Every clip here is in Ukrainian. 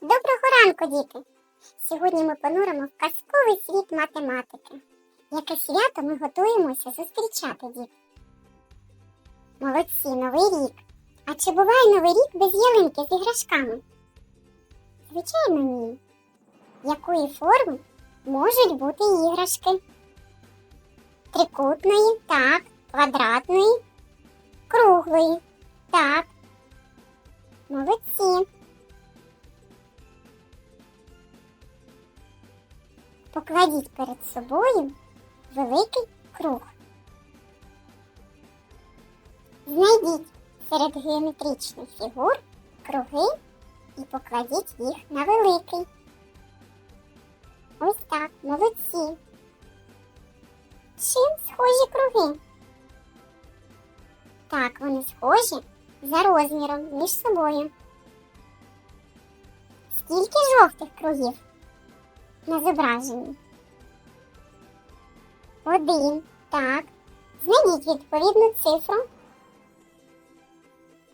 Доброго ранку, діти! Сьогодні ми понуримо в казковий світ математики. Яке свято ми готуємося зустрічати, діти? Молодці, новий рік. А чи буває новий рік без ялинки з іграшками? Звичайно, ні. Якої форми можуть бути іграшки? Трикутної, так, квадратної, круглої, так. Молодці. Покладіть перед собою великий круг. Знайдіть серед геометричних фігур круги і покладіть їх на великий. Ось так, молодці. Чим схожі круги? Так, вони схожі за розміром між собою. Скільки жовтих кругів на зображенні? Один. Так. Знайдіть відповідну цифру.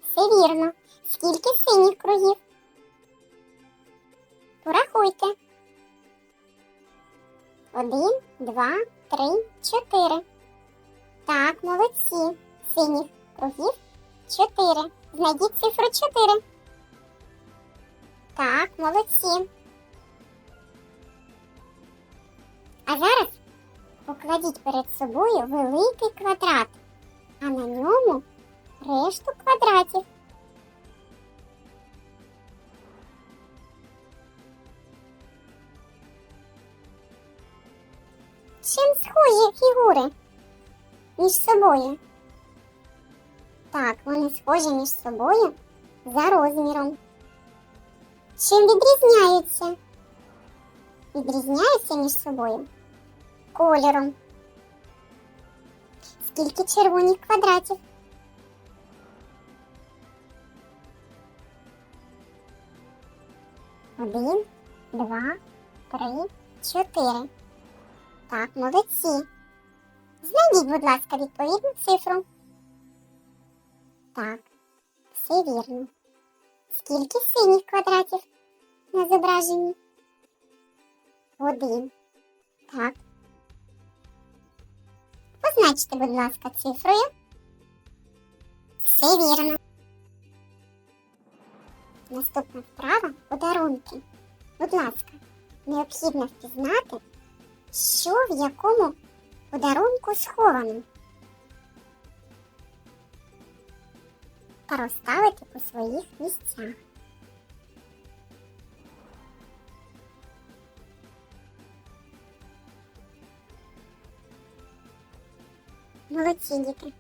Все вірно. Скільки синіх кругів? Порахуйте. Один, два, три, чотири. Так, молодці. Синіх кругів чотири. Знайдіть цифру чотири. Так, молодці. А зараз покладіть перед собою великий квадрат, а на ньому решту квадратів. Чим схожі фігури між собою? Так, вони схожі між собою за розміром. Чим відрізняються? Відрізняються між собою кольором. Скільки червоних квадратів? Один, два, три, чотири. Так, молодці. Знайдіть, будь ласка, відповідну цифру. Так, все вірно. Скільки синіх квадратів на зображенні? Один. Так. Позначте, будь ласка, цифрою. Все вірно. Наступна вправа подарунки. Будь ласка, необхідно впізнати, що в якому подарунку сховано. Та розставити по своїх місцях. Молодці діти.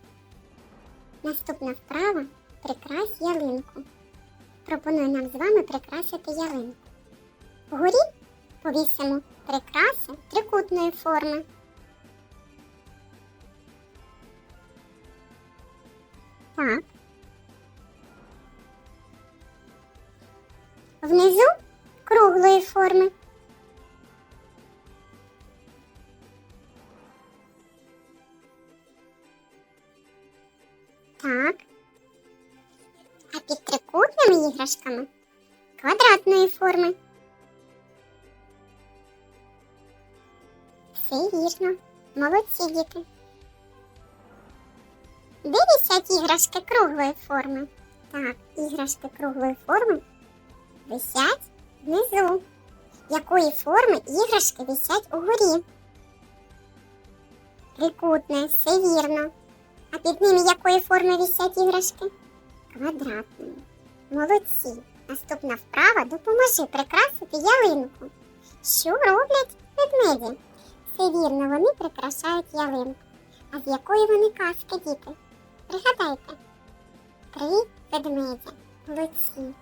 Наступна вправа прикрась ялинку. Пропоную нам з вами прикрасити ялинку. Вгорі повісимо прикраси трикутної форми. Так. Внизу круглої форми. Так. А під трикутними іграшками квадратної форми. Все вірно. Молодці діти. Де висять іграшки круглої форми? Так, іграшки круглої форми висять внизу. Якої форми іграшки висять угорі? Трикутне, все вірно. А під ними якої форми висять іграшки? Квадратної. Молодці. Наступна вправа допоможи прикрасити ялинку. Що роблять ведмеді? Все вірно, вони прикрашають ялинку. А з якої вони казки, діти? Пригадайте. Три ведмедя. Молодці.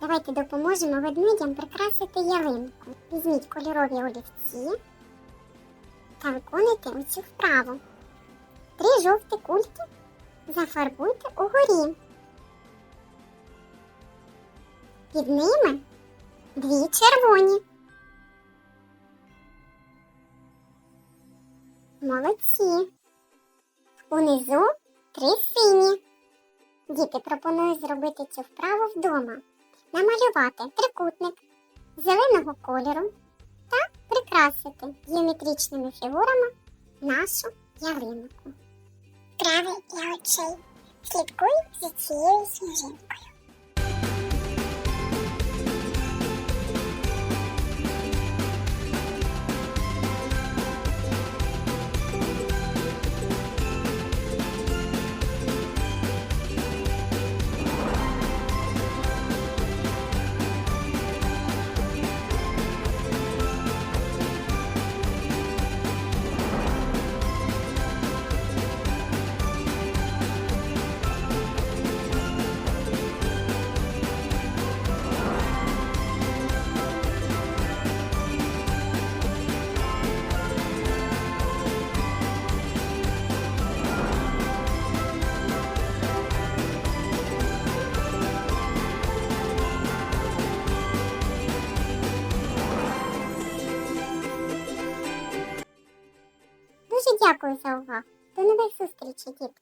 Давайте допоможемо ведмедям прикрасити ялинку. Візьміть кольорові олівці та виконуйте оцю вправу. Три жовті кульки зафарбуйте угорі. Під ними дві червоні. Молодці. Унизу три сині. Діти пропоную зробити цю вправу вдома. Намалювати трикутник зеленого кольору та прикрасити геометричними фігурами нашу ялинку. Прави я очей. Слідкуй за цією сніжинкою. Дякую за увагу. До нових зустрічей, дітки!